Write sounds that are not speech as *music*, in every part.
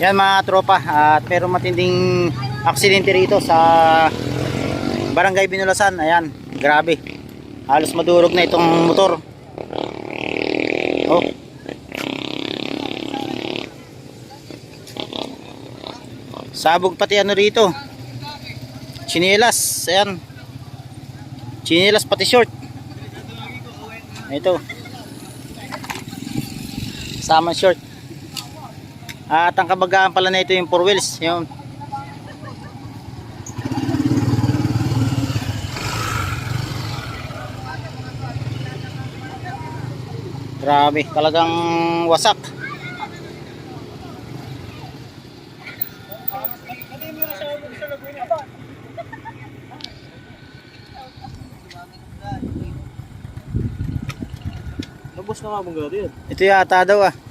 Yan mga tropa at meron matinding aksidente rito sa Barangay Binulasan. Ayan, grabe. Halos madurog na itong motor. Oh. Sabog pati ano rito. Chinelas, ayan. Chinelas pati short. Ito. Sama short. At ang kabagaan pala na ito yung four wheels. Yung Grabe, talagang wasak. Tapos na nga mong. Ito yata daw ah.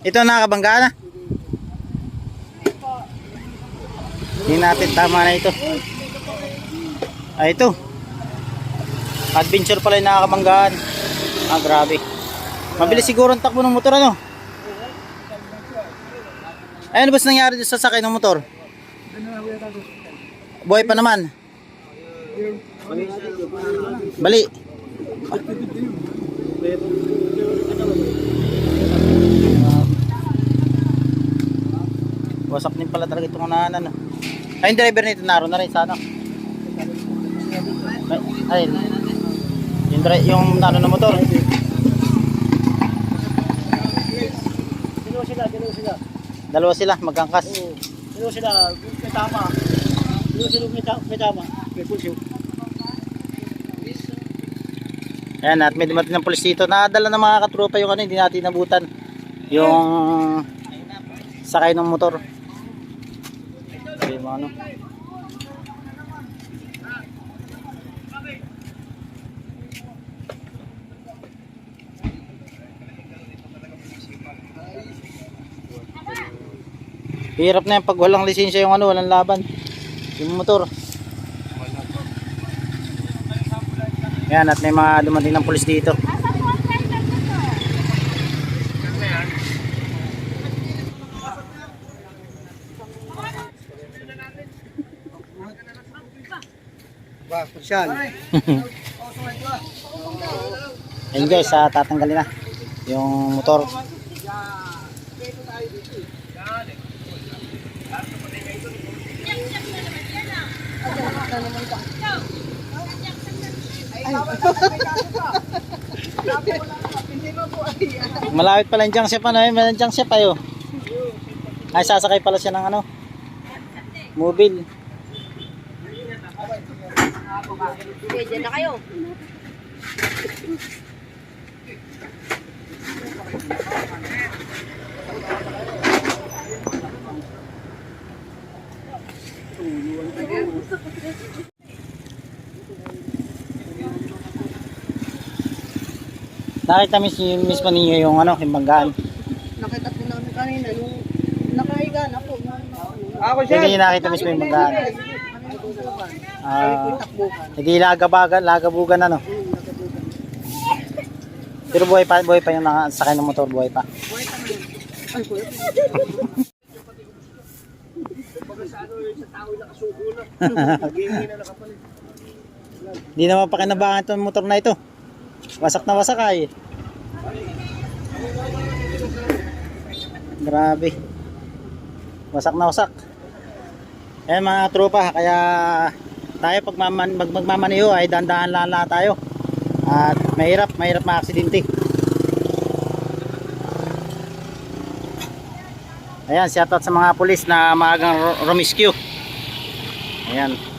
Ito nakakabangga na. Hindi natin tama na ito. Ah, ito. Adventure pala yung nakakabanggaan. Ah, grabe. Mabilis siguro ang takbo ng motor ano? Ay, ano ba nangyari sa sakay ng motor? Buhay pa naman. Bali. Wasak pala talaga itong unahan ano. Ay, yung driver nito naroon na rin sana. Ay, yung, yung ano na motor. Sino sila? Sino sila? Dalawa sila, magkangkas. Oo. Sino sila? May tama. Sino sila may, ta- may tama? May pulso. Ayan, at may dumating ng polis dito. Nadala ng mga katropa yung ano, hindi natin nabutan. Yung sakay ng motor. Yung mga ano. Hirap na yan pag walang lisensya yung ano, walang laban. Yung motor. Yan, at may mga dumating ng polis dito. *laughs* Ayun guys, sa tatanggalin na yung motor. *laughs* Malapit pala yung junk shop ano, eh, may junk shop ayo. Ay sasakay pala siya ng ano? Mobile. Okay, dyan na kayo. Nakita miss, mismo ninyo yung ano, yung banggaan. Nakita po namin kanina yung nakahiga na po. Ako Hindi niyo nakita mismo yung banggaan. Ah, Takbukan. hindi lagabagan, lagabugan ano. Pero buhay pa, buhay pa yung nakasakay ng motor, buhay pa. Ay, kuya. Hindi naman pakinabangan itong motor na ito. Wasak na wasak ay. Grabe. Wasak na wasak. Ayan mga tropa, kaya tayo pag maman, mag, magmamaniho ay dandahan lang lang tayo. At mahirap, mahirap maaksidente. Ayan, shoutout sa mga pulis na maagang rumiscue. Ayan.